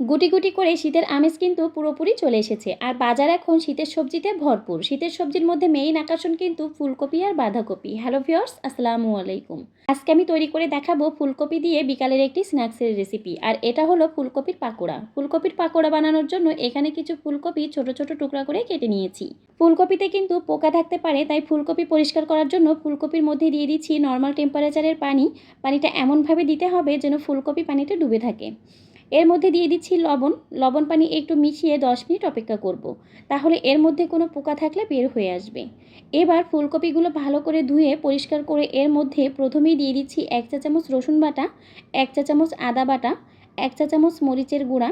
গুটি গুটি করে শীতের আমেজ কিন্তু পুরোপুরি চলে এসেছে। আর বাজার এখন শীতের সবজিতে ভরপুর। শীতের সবজির মধ্যে মেইন আকর্ষণ কিন্তু ফুলকপি আর বাঁধাকপি। হ্যালো ভিওর্স আসসালামু আলাইকুম। আজকে আমি তৈরি করে দেখাবো ফুলকপি দিয়ে বিকালের একটি স্ন্যাক্সের রেসিপি আর এটা হলো ফুলকপির পাকোড়া। ফুলকপির পাকোড়া বানানোর জন্য এখানে কিছু ফুলকপি ছোট ছোট টুকরা করে কেটে নিয়েছি। ফুলকপিতে কিন্তু পোকা থাকতে পারে, তাই ফুলকপি পরিষ্কার করার জন্য ফুলকপির মধ্যে দিয়ে দিচ্ছি নর্মাল টেম্পারেচারের পানি। পানিটা এমনভাবে দিতে হবে যেন ফুলকপি পানিতে ডুবে থাকে। এর মধ্যে দিয়ে দিচ্ছি লবণ লবণ পানি একটু মিশিয়ে দশ মিনিট অপেক্ষা করব। তাহলে এর মধ্যে কোনো পোকা থাকলে বের হয়ে আসবে এবার ফুলকপিগুলো ভালো করে ধুয়ে পরিষ্কার করে এর মধ্যে প্রথমেই দিয়ে দিচ্ছি এক চা চামচ রসুন বাটা, এক চা চামচ আদা বাটা, এক চা চামচ মরিচের গুঁড়া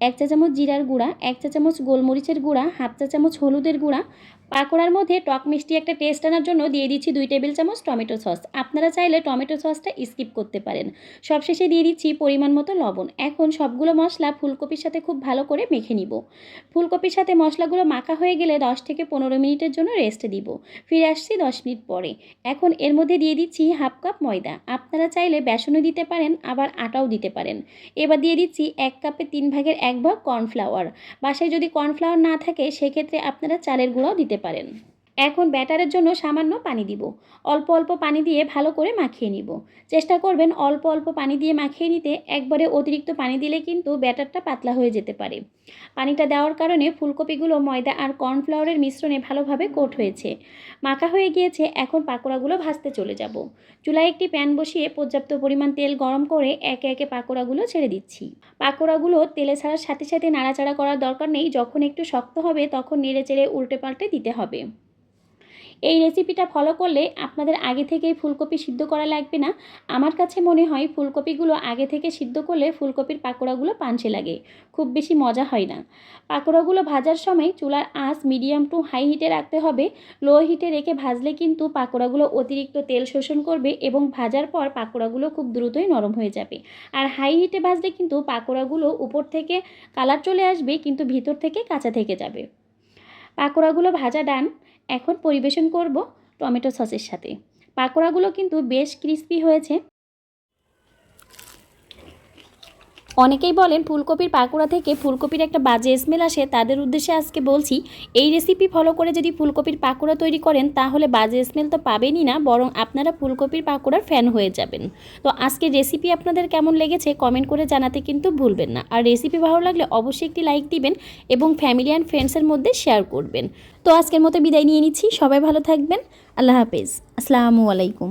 এক চা চামচ জিরার গুঁড়া, এক চা চামচ গোলমরিচের গুঁড়া, হাফ চা চামচ হলুদের গুঁড়া। পাকোড়ার মধ্যে টক মিষ্টি একটা টেস্ট আনার জন্য দিয়ে দিচ্ছি দুই টেবিল চামচ টমেটো সস। আপনারা চাইলে টমেটো সসটা স্কিপ করতে পারেন। সবশেষে দিয়ে দিচ্ছি পরিমাণ মতো লবণ। এখন সবগুলো মশলা ফুলকপির সাথে খুব ভালো করে মেখে নিব। ফুলকপির সাথে মশলাগুলো মাখা হয়ে গেলে দশ থেকে পনেরো মিনিটের জন্য রেস্ট দিব। ফিরে আসছি দশ মিনিট পরে। এখন এর মধ্যে দিয়ে দিচ্ছি হাফ কাপ ময়দা। আপনারা চাইলে বেসনও দিতে পারেন, আবার আটাও দিতে পারেন। এবার দিয়ে দিচ্ছি এক কাপে তিন ভাগের এক ভাগ কর্নফ্লাওয়ার বাসায় যদি কর্নফ্লাওয়ার না থাকে সেক্ষেত্রে আপনারা চালের গুঁড়াও দিতে পারেন। এখন ব্যাটারের জন্য সামান্য পানি দিব। অল্প অল্প পানি দিয়ে ভালো করে মাখিয়ে নিব। চেষ্টা করবেন অল্প অল্প পানি দিয়ে মাখিয়ে নিতে। একবারে অতিরিক্ত পানি দিলে কিন্তু ব্যাটারটা পাতলা হয়ে যেতে পারে। পানিটা দেওয়ার কারণে ফুলকপিগুলো, ময়দা আর কর্নফ্লাওয়ারের মিশ্রণে ভালোভাবে কোট হয়েছে। মাখা হয়ে গিয়েছে, এখন পাকোড়াগুলো ভাজতে চলে যাব। চুলায় একটি প্যান বসিয়ে পর্যাপ্ত পরিমাণ তেল গরম করে একে একে পাকোড়াগুলো ছেড়ে দিচ্ছি। পাকোড়াগুলো তেলে ছাড়ার সাথে সাথে নাড়াচাড়া করার দরকার নেই। যখন একটু শক্ত হবে, তখন নেড়ে চেড়ে উল্টে পাল্টে দিতে হবে। এই রেসিপিটা ফলো করলে আপনাদের আগে থেকেই ফুলকপি সিদ্ধ করা লাগবে না। আমার কাছে মনে হয় ফুলকপিগুলো আগে থেকে সিদ্ধ করলে ফুলকপির পাকোড়াগুলো পাঞ্চে লাগে, খুব বেশি মজা হয় না। পাকোড়াগুলো ভাজার সময় চুলার আঁচ মিডিয়াম টু হাই হিটে রাখতে হবে। লো হিটে রেখে ভাজলে কিন্তু পাকোড়াগুলো অতিরিক্ত তেল শোষণ করবে এবং ভাজার পর পাকোড়াগুলো খুব দ্রুতই নরম হয়ে যাবে। আর হাই হিটে ভাজলে কিন্তু পাকোড়াগুলো উপর থেকে কালার চলে আসবে, কিন্তু ভিতর থেকে কাঁচা থেকে যাবে। পাকোড়াগুলো ভাজা ডান এখন পরিবেশন করব টমেটো সসের সাথে। পাকোড়াগুলো কিন্তু বেশ ক্রিস্পি হয়েছে। অনেকেই বলেন ফুলকপির পাকোড়া থেকে ফুলকপির একটা বাজে স্মেল আসে। তাদের উদ্দেশ্যে আজকে বলছি, এই রেসিপি ফলো করে যদি ফুলকপির পাকোড়া তৈরি করেন, তাহলে বাজে স্মেল তো পাবেনই না, বরং আপনারা ফুলকপির পাকোড়ার ফ্যান হয়ে যাবেন। তো আজকে রেসিপি আপনাদের কেমন লেগেছে কমেন্ট করে জানাতে কিন্তু ভুলবেন না। আর রেসিপি ভালো লাগলে অবশ্যই একটি লাইক দিবেন এবং ফ্যামিলি অ্যান্ড ফ্রেন্ডসের মধ্যে শেয়ার করবেন। তো আজকের মতো বিদায় নিয়ে নিচ্ছি, সবাই ভালো থাকবেন, আল্লাহ হাফেজ, আসসালামু আলাইকুম।